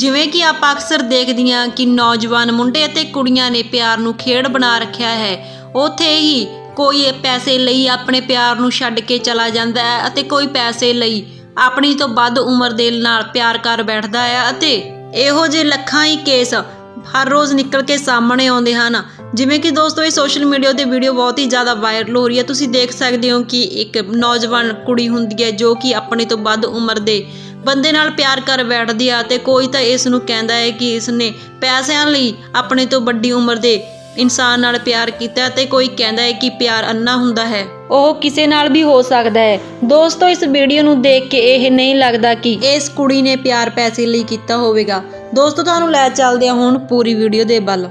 ਜਿਵੇਂ ਕਿ ਆਪਾਂ ਅਕਸਰ ਦੇਖਦੇ ਹਾਂ ਕਿ ਨੌਜਵਾਨ ਮੁੰਡੇ ਅਤੇ ਕੁੜੀਆਂ ਨੇ ਪਿਆਰ ਨੂੰ ਖੇਡ ਬਣਾ ਰੱਖਿਆ ਹੈ। ਉਥੇ ਹੀ ਕੋਈ ਪੈਸੇ ਲਈ ਆਪਣੇ ਪਿਆਰ ਨੂੰ ਛੱਡ ਕੇ ਚਲਾ ਜਾਂਦਾ ਹੈ ਅਤੇ ਕੋਈ ਪੈਸੇ ਲਈ ਆਪਣੀ ਤੋਂ ਵੱਧ ਉਮਰ ਦੇ ਨਾਲ ਪਿਆਰ ਕਰ ਬੈਠਦਾ ਹੈ ਅਤੇ ਇਹੋ ਜਿਹੇ ਲੱਖਾਂ ਹੀ ਕੇਸ ਹਰ ਰੋਜ਼ ਨਿਕਲ ਕੇ ਸਾਹਮਣੇ ਆਉਂਦੇ ਹਨ। ਜਿਵੇਂ ਕਿ ਦੋਸਤੋ, ਇਹ ਸੋਸ਼ਲ ਮੀਡੀਆ ਤੇ ਵੀਡੀਓ ਬਹੁਤ ਹੀ ਜ਼ਿਆਦਾ ਵਾਇਰਲ ਹੋ ਰਹੀ ਹੈ। ਤੁਸੀਂ ਦੇਖ ਸਕਦੇ ਹੋ ਕਿ ਇੱਕ ਨੌਜਵਾਨ ਕੁੜੀ ਹੁੰਦੀ ਹੈ ਜੋ ਕਿ ਆਪਣੇ ਤੋਂ ਵੱਧ ਉਮਰ ਦੇ ਬੰਦੇ ਨਾਲ ਪਿਆਰ ਕਰ ਬੈਠਦੀ ਆ ਤੇ ਕੋਈ ਤਾਂ ਇਸ ਨੂੰ ਕਹਿੰਦਾ ਹੈ ਕਿ ਇਸ ਨੇ ਪੈਸਿਆਂ ਲਈ ਆਪਣੇ ਤੋਂ ਵੱਡੀ ਉਮਰ ਦੇ ਇਨਸਾਨ ਨਾਲ ਪਿਆਰ ਕੀਤਾ ਤੇ ਕੋਈ ਕਹਿੰਦਾ ਹੈ ਕਿ ਪਿਆਰ ਅੰਨਾ ਹੁੰਦਾ ਹੈ। ਉਹ ਕਿਸੇ ਨਾਲ ਵੀ ਹੋ ਸਕਦਾ ਹੈ। ਦੋਸਤੋ ਇਸ ਵੀਡੀਓ ਨੂੰ ਦੇਖ ਕੇ ਇਹ ਨਹੀਂ ਲੱਗਦਾ ਕਿ ਇਸ ਕੁੜੀ ਨੇ ਪਿਆਰ ਪੈਸੇ ਲਈ ਕੀਤਾ ਹੋਵੇਗਾ। ਦੋਸਤੋ ਤੁਹਾਨੂੰ ਲੈ ਚੱਲਦੇ ਹਾਂ ਹੁਣ ਪੂਰੀ ਵੀਡੀਓ ਦੇ ਵੱਲ।